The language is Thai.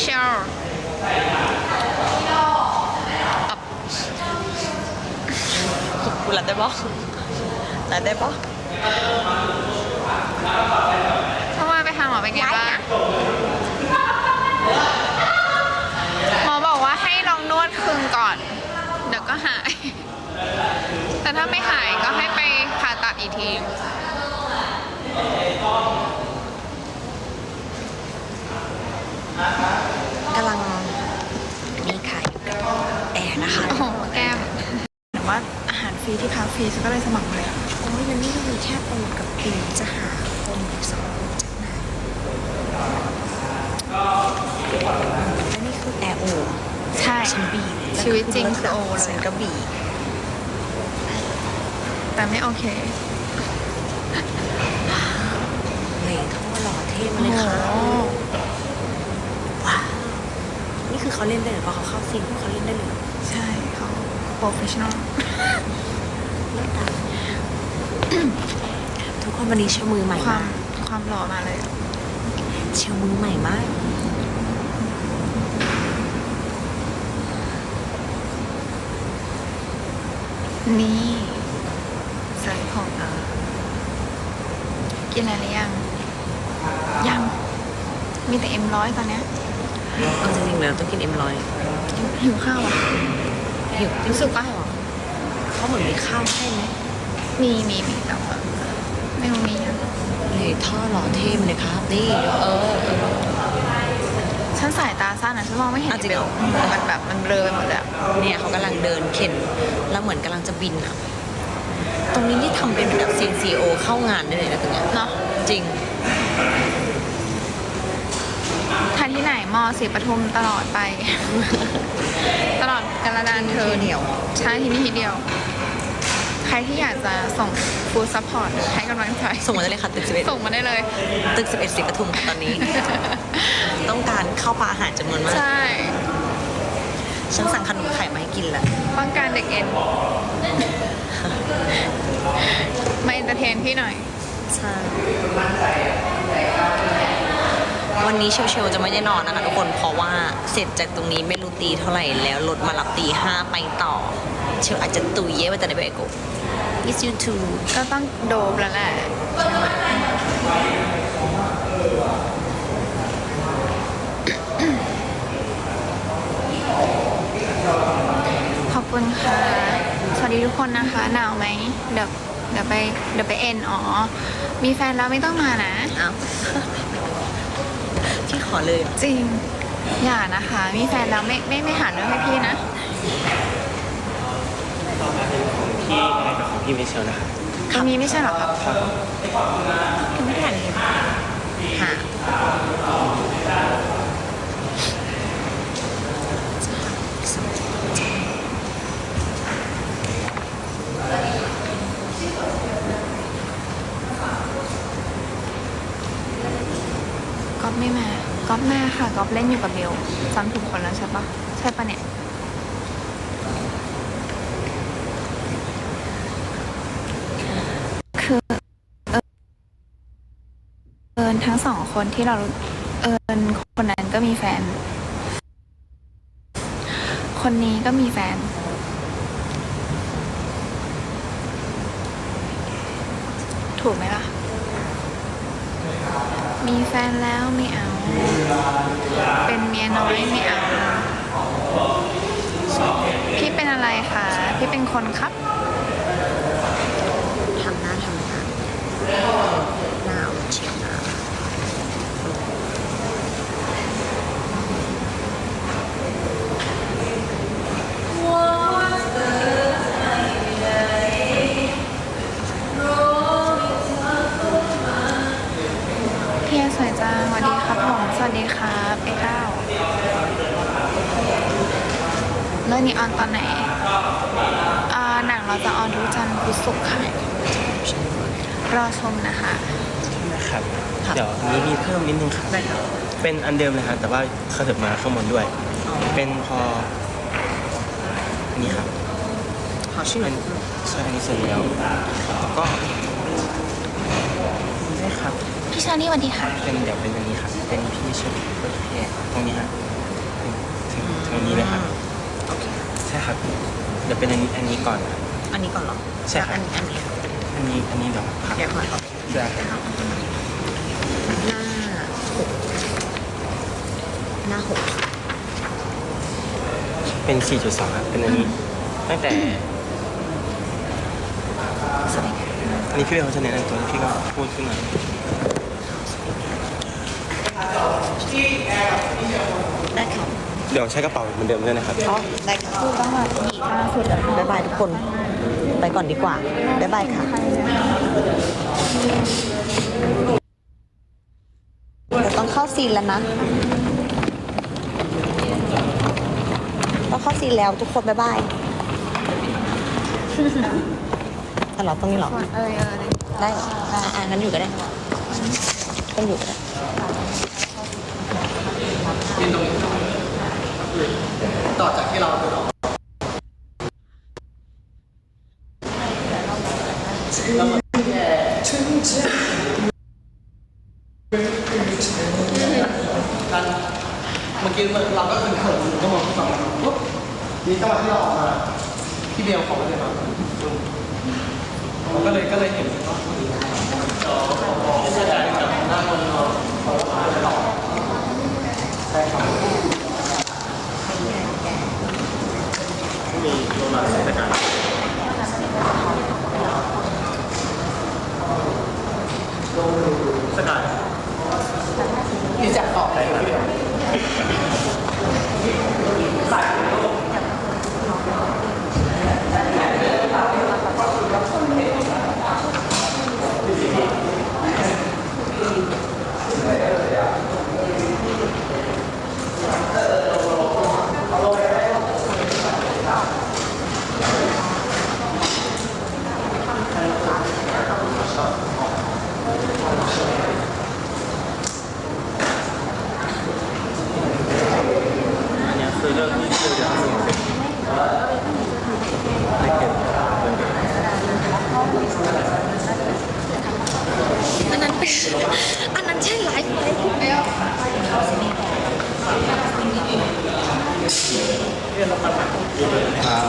เชียวอับกูรับได้ปะรับได้ปะเพราะว่าไปหาหมอเป็นไงบ้างหมอบอกว่าให้ลองนวดคืนก่อน เดี๋ยวก็หาย แต่ถ้าไม่หายก็ให้ไปผ่าตัดอีกที กำลังนี่ค่ะอยู่กับแอร์นะคะ โอ้โห แก้ม แต่ว่าอาหารฟรีที่พัก ฟรีฉันก็เลยสมัครมาเลยโอ้ยมันนี่ก็มีแค่ปูกับปีจะหาคนอีกสองคนจากไหนและนี่คือแอร์โอใช่ฉันบีบชีวิตจริงคือโอเลยฉันก็บีบแต่ไม่โอเคเหลยท่อหล่อเท่มาเลยค่ะโอ้โหว้าวนี่คือเขาเล่นได้หรือเปล่าเขาเข้าซีนพวกเขาเล่นได้เลย ใช่เขาโปรเฟชชั่นอลเลิศอะ ทุกคนวันนี้เชลมือใหม่ความมากความหล่อมาเลย เชลมือใหม่มาก นี่ใส่ของเออกินอะไรหรือยังยังมีแต่เอ็มร้อยตอนเนี้ยเอาจริงๆแล้วต้องกินเอ็มร้อยหิวข้าวอะ หิวรู้สึกปะ เขาเหมือนมีข้าวให้ไหมมีมีมีแต่ว่าไม่รู้มียังเลยท่อหล่อเท่มเลยครับนี่เออเออฉันสายตาสั้นอะฉันมองไม่เห็นอะจริงเหรอเบลมันแบบมันเบลอไปหมดเลยอะเนี่ยเขากำลังเดินเข็น แล้วเหมือนกำลังจะบินอะตรงนี้นี่ทำเป็นเหมือนแบบ CNCO เข้างานได้เลยนะตรงเนี้ยเนาะจริง ทานที่ไหนมอสีปทุมตลอดไป ตลอดกาลนานเธอที่เดียว ใช่ที่นี่ที่เดียว ใครที่อยากจะส่งฟูดซัพพอร์ตหรือให้กำลังใจส่งมาได้เลยค่ะตึก11ส่งมาได้เลย ตึก11สีปทุมตอนนี้ ต้องการข้าวปลาอาหารจำนวนมาก ใช่ฉันสั่งขนมไข่มาให้กินแล้วต้องการเด็กเอ็น มาเอนเตอร์เทนพี่หน่อย ใช่ วันนี้เชลเชลจะไม่ได้นอนนะคะทุกคนเพราะว่าเสร็จจากตรงนี้ไม่รู้ตีเท่าไหร่แล้วรถมารับตีห้าไปต่อ เชลอาจจะตุยเย่ไปแต่ในเบรก Miss you too ก็ต้องโดบแล้วแหละใช่ไหมขอบคุณค่ะ สวัสดีทุกคนนะคะ หนาวไหม เดี๋ยวเดี๋ยวไปเดี๋ยวไปเอ็นอ๋อ มีแฟนแล้วไม่ต้องมานะเอ้า พี่ขอเลยจริง อย่านะคะ มีแฟนแล้วไม่ไม่ไม่หาเรื่องให้พี่นะพี่แอนกับของพี่มิเชลนะครับตรงนี้ไม่ใช่เหรอครับครับยังไม่ได้อ่านเลยหาก๊อฟไม่มา ก๊อฟมาค่ะก๊อฟเล่นอยู่กับเบลจำถูกคนแล้วใช่ปะใช่ปะเนี่ยคือเอิญเอิญทั้งสองคนที่เราเอิญคนนั้นก็มีแฟน คนนี้ก็มีแฟนถูกไหมล่ะ มีแฟนแล้วไม่เอา เป็นเมียน้อยไม่เอา พี่เป็นอะไรคะ พี่เป็นคนครับ วัสดีครับเอเก้าเรื่องนี้ออนตอนไหนอ่าหนังเราจะออนทุกจันทร์พุธศุกร์ค่ะ รอชมนะคะ นะครับ เดี๋ยวนี้มีเพิ่มนิดนึงครับเป็นอันเดิมเลยครับแต่ว่าเขาเถิบมาข้างบนด้วย เป็นพอนี่ครับขอชื่อหน่เป็อยนใช่อันนี้เสร็จแล้วแล้วก็นี่ได้ครับ พี่ชานี่สวัสดีค่ะ เป็นเดี๋ยวเป็นอันนี้ครับ เป็นพี่ชุดเปิดแพรตรงนี้ฮะถึงถึงตรงนี้เลยครับโอเคใช่ครับ เดี๋ยวเป็นอันนี้อันนี้ก่อนครับ อันนี้ก่อนเหรอใช่ครับ อันอันนี้อันนี้อันนี้เดี๋ยวครับเดี๋ยวก่อนครับเสื้อครับหน้าหกหน้าหกเป็น 4.2 ครับ เป็นอันนี้ ตั้งแต่ สวัสดีค่ะ อันนี้พี่เบลเขาจะแนะนำตัวพี่ก็พูดขึ้นมา ได้ครับ เดี๋ยวใช้กระเป๋าเหมือนเดิมด้วยนะครับ อ๋อได้ครับพูดต้องมาหยีล่าสุดแล้วบ๊ายบายทุกคน ไปก่อนดีกว่า บ๊ายบายค่ะ เดี๋ยวต้องเข้าซีนแล้วนะ ต้องเข้าซีนแล้วทุกคนบ๊ายบายอะเหรอตรงนี้เหรอ เออเออได้เหรออะอะงั้นอยู่ก็ได้ต้องอยู่ก็ได้ กี้เราก็เป็นคนก็มองที่ฝั่งเราปุ๊บนี่จังหวะที่เราออกมาพี่เบลเขาก็เลยมาผมก็เลยก็เลยเห็นว่าใอันนั้นเป็นอันนั้นใช่ไลฟ์ไหมครับ